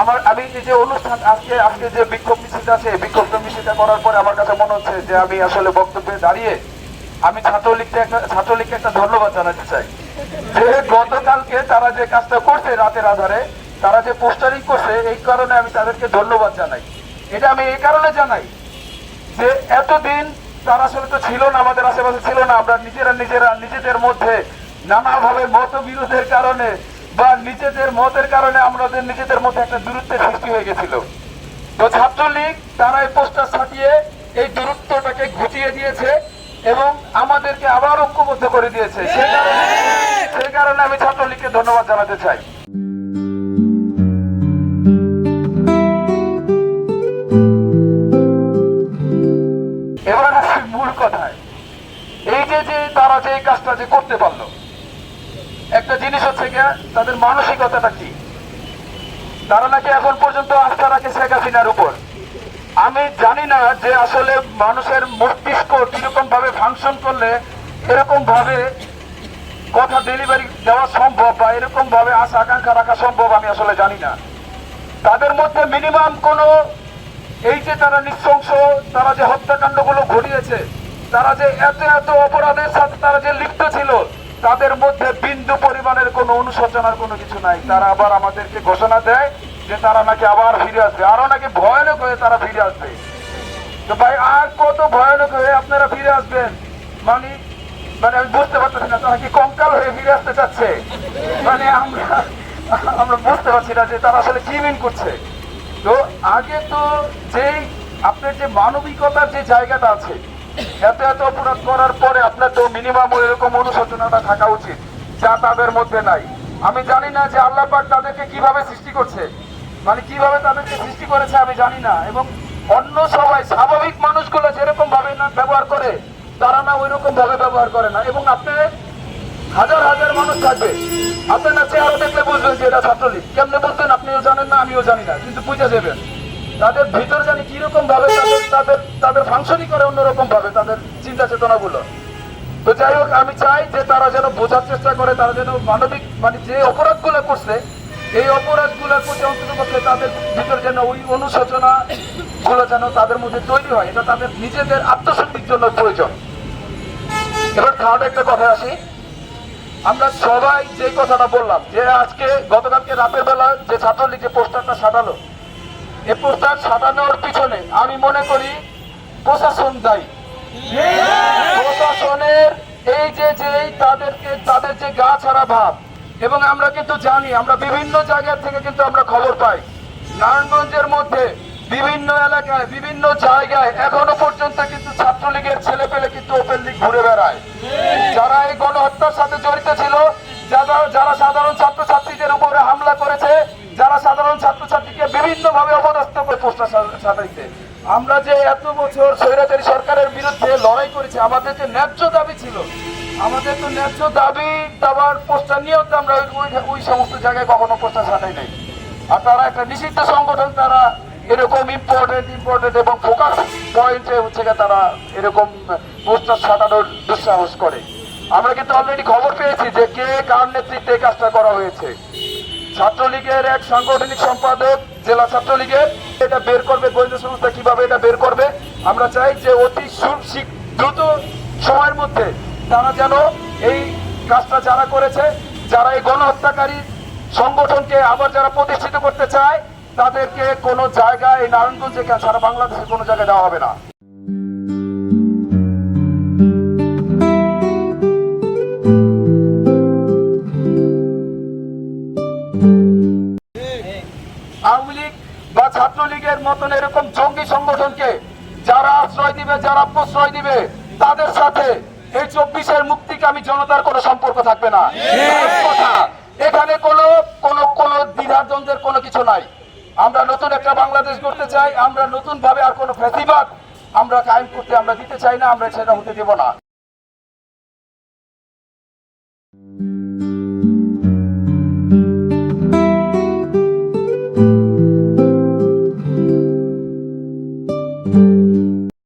আমার, আমি যে অনুষ্ঠান আজকে আজকে যে বিক্ষোভ মিছিলটা আছে, বিক্ষোভ মিছিলটা করার পরে আমার কাছে মনে হচ্ছে যে আমি আসলে বক্তব্যে দাঁড়িয়ে আমি ছাত্রলীগকে একটা ছাত্রলীগকে একটা ধন্যবাদ জানাতে চাই। যে গতকালকে তারা যে কাজটা করছে রাতের আধারে, তারা যে পোস্টারিং করছে, এই কারণে আমি তাদেরকে ধন্যবাদ জানাই। এটা আমি এই কারণে জানাই যে এতদিন তারা আসলে তো ছিল না, আমাদের আশেপাশে ছিল না। আমরা নিজেরা নিজেরা, নিজেদের মধ্যে নানাভাবে মতবিরোধের কারণে বা নিজেদের মতের কারণে আমাদের নিজেদের মধ্যে একটা দূরত্বের সৃষ্টি হয়ে গেছিল। তো ছাত্রলীগ তারা এই পোস্টার ছাটিয়ে এই দূরত্বটাকে ঘুচিয়ে দিয়েছে এবং আমাদেরকে আবার ঐক্যবদ্ধ করে দিয়েছে। সেই কারণে সেই কারণে আমি ছাত্রলীগকে ধন্যবাদ জানাতে চাই। এবার আসি মূল কথায়। এই যে যে তারা যে এই কাজটা যে করতে পারল একটা জিনিস হচ্ছে গিয়া, তাদের মানসিকতাটা কি? তারা নাকি এখন পর্যন্ত আস্থা রাখে শেখ হাসিনার উপর। আমি জানি না যে আসলে মানুষের মস্তিষ্ক কীরকম ভাবে ফাংশন করলে এরকম ভাবে কথা ডেলিভারি দেওয়া সম্ভব বা এরকম ভাবে আশা আকাঙ্ক্ষা রাখা সম্ভব আমি আসলে জানি না। তাদের মধ্যে মিনিমাম কোনো এই যে তারা নৃশংস, তারা যে হত্যাকাণ্ডগুলো ঘটিয়েছে, তারা যে এত এত অপরাধের সাথে তারা যে লিপ্ত ছিল তাদের মধ্যে বিন্দু পরিমাণের কোনো অনুশোচনার কোনো কিছু নাই। তারা আবার আমাদেরকে ঘোষণা দেয় যে তারা নাকি আবার ফিরে আসবে। আরও নাকি ভয়ানক হয়ে তারা ফিরে আসবে। তো ভাই, আর কত ভয়ানক হয়ে আপনারা ফিরে আসবেন? মানে মানে আমি বুঝতে পারতেছি না, তারা কি কঙ্কাল হয়ে ফিরে আসতে চাচ্ছে? মানে আমরা আমরা বুঝতে পারছি না যে তারা আসলে কি মিন করছে। তো আগে তো যেই, আপনার যে মানবিকতার যে জায়গাটা আছে এত এত অপরাধ করার পরে আপনার তো মিনিমাম এরকম অনুশোচনাটা থাকা উচিত, যা তাদের মধ্যে নাই। আমি জানি না যে আল্লাহ পাক তাদেরকে কীভাবে সৃষ্টি করছে মানে কীভাবে তাদেরকে সৃষ্টি করেছে আমি জানি না, এবং অন্য সবাই স্বাভাবিক মানুষগুলো যেরকম ভাবে না ব্যবহার করে, তারা না ওই রকম ভাবে ব্যবহার করে না, এবং আপনি হাজার হাজার মানুষ থাকবে। আপনি না চেহারা দেখলে বুঝবেন যে এটা ছাত্রলীগ। কেমনে বুঝবেন? আপনিও জানেন না, আমিও জানি না, কিন্তু বুঝে যাবেন। তাদের ভিতর জানি কীরকম ভাবে তাদের তাদের ফাংশনই করে অন্যরকম ভাবে, তাদের চিন্তা চেতনা গুলো তো যাই হোক, আমি চাই যে তারা যেন বোঝার চেষ্টা করে, তারা যেন মানবিক মানে যে অপরাধগুলো করছে, এই অপরাধগুলোর প্রতি অন্তত পক্ষে তাদের ভিতর যেন ওই অনুশোচনা গুলো যেন তাদের মধ্যে তৈরি হয়, এটা তাদের নিজেদের আত্মশক্তির জন্য প্রয়োজন। এবার থার্ড একটা কথা আসি। আমরা সবাই যে কথাটা বললাম, যে আজকে গতকালকে রাতের বেলা যে ছাত্রলীগ যে পোস্টারটা সাজালো এই পোস্টার সাজানোর পিছনে আমি মনে করি প্রশাসন দায়ী। প্রশাসনের এই যে তাদেরকে, তাদের যে গা ছাড়া ভাব, এবং আমরা কিন্তু জানি, আমরা বিভিন্ন জায়গা থেকে কিন্তু আমরা খবর পাই। নারায়ণগঞ্জের মধ্যে বিভিন্ন এলাকায়, বিভিন্ন জায়গায় এখনও পর্যন্ত কিন্তু ছাত্রলীগের ছেলে পেলে কিন্তু ওপেন লিগ ঘুরে বেড়ায়। যারা এই গণহত্যার সাথে জড়িত ছিল, যারা যারা সাধারণ ছাত্রছাত্রীদের উপরে হামলা করেছে, যারা সাধারণ ছাত্রছাত্রীকে বিভিন্ন ভাবে অপদস্থ করে পোস্টার সাজাইতে আমরা যে এত বছর স্বৈরাচারী সরকারের বিরুদ্ধে লড়াই করেছি, আমাদের যে ন্যায্য দাবি ছিল, আমাদের তো ন্যায্য দাবি দাবার পোস্টার নিয়েও তো আমরা ওই- সমস্ত জায়গায় কখনো পোস্টার সাজাই নাই। আর তারা একটা নিষিদ্ধ সংগঠন, তারা এরকম ইম্পর্টেন্ট ইম্পর্টেন্ট এবং ফোকাস পয়েন্টে হচ্ছে গিয়ে তারা এরকম পোস্টার সাজানোর দুঃসাহস করে। আমরা কিন্তু অলরেডি খবর পেয়েছি যে কে কার নেতৃত্বে কাজটা করা হয়েছে। ছাত্রলীগের এক সাংগঠনিক সম্পাদক জেলা ছাত্রলীগের এটা বের করবে গোয়েন্দা সংস্থা কীভাবে এটা বের করবে? আমরা চাই যে অতি দ্রুত সময়ের মধ্যে তারা যেন এই কাজটা যারা করেছে, যারা এই গণহত্যাকারী সংগঠনকে আবার যারা প্রতিষ্ঠিত করতে চায়, তাদেরকে কোনো জায়গায় নারায়ণগঞ্জে সারা বাংলাদেশে কোনো জায়গায় দেওয়া হবে না। আওয়ামী লীগ বা ছাত্রলীগের মতন এরকম জঙ্গি সংগঠনকে যারা আশ্রয় দিবে যারা প্রশ্রয় দিবে তাদের সাথে এই চব্বিশের মুক্তিকামী জনতার কোনো সম্পর্ক থাকবে না। কথা। এখানে কোনো কোনো কোনো দ্বিধাদ্বন্দ্বের কোনো কিছু নাই। আমরা নতুন একটা বাংলাদেশ করতে চাই আমরা নতুন ভাবে আর কোনো ফেসিবাদ আমরা কায়েম করতে আমরা দিতে চাই না আমরা সেটা হতে দেব না।